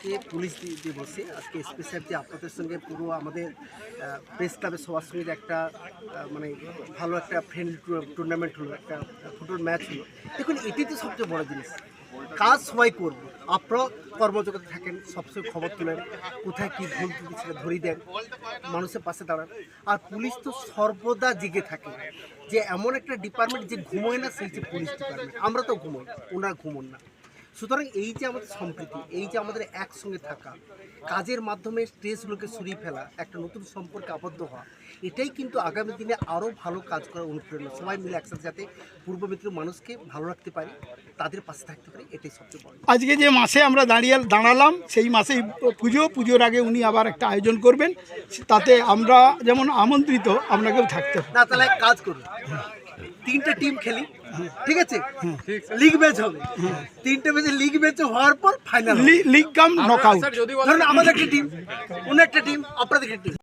আজকে পুলিশ দিবসে, আজকে স্পেশাল যে আপনাদের সঙ্গে পুরো আমাদের প্রেস ক্লাবের সবার সঙ্গে একটা মানে ভালো একটা ফ্রেন্ড টুর্নামেন্ট হলো, একটা ফুটবল ম্যাচ হলো। দেখুন, এটি তো সবচেয়ে বড় জিনিস। কাজ সবাই করব? আপনারাও কর্মজগতে থাকেন, সবসময় খবর তোলেন, কোথায় কী ভুল ত্রুটি সেটা ধরিয়ে দেন, মানুষের পাশে দাঁড়ান। আর পুলিশ তো সর্বদা জেগে থাকে যে এমন একটা ডিপার্টমেন্ট যে ঘুমোয় না, সেই যে পুলিশ ডিপার্টমেন্ট আমরা তো ঘুমোই, ওনারা ঘুমোন না। সুতরাং এই যে আমাদের সম্প্রীতি এই যে আমাদের একসঙ্গে থাকা কাজের মাধ্যমে স্ট্রেসগুলোকে সরিয়ে ফেলা একটা নতুন সম্পর্কে আবদ্ধ হওয়া এটাই কিন্তু আগামী দিনে আরও ভালো কাজ করার অনুপ্রেরণা। সবাই মিলে একসাথে যাতে পূর্ব মিত্র মানুষকে ভালো রাখতে পারি তাদের পাশে থাকতে পারি এটাই সবচেয়ে বড়। আজকে যে মাসে আমরা দাঁড়িয়ে দাঁড়ালাম সেই মাসেই পুজো পুজোর আগে উনি আবার একটা আয়োজন করবেন তাতে আমরা যেমন আমন্ত্রিত আপনাকেও থাকতে হবে। না তাহলে কাজ করুন। তিনটে টিম খেলি। ঠিক আছে? লিগ ম্যাচ হবে। তিনটে ম্যাচে লিগ ম্যাচ হওয়ার পর ফাইনাল লিগ কাম নকআউট ধরুন আমাদের একটা টিম অন্য একটা টিম আপনাদের একটা টিম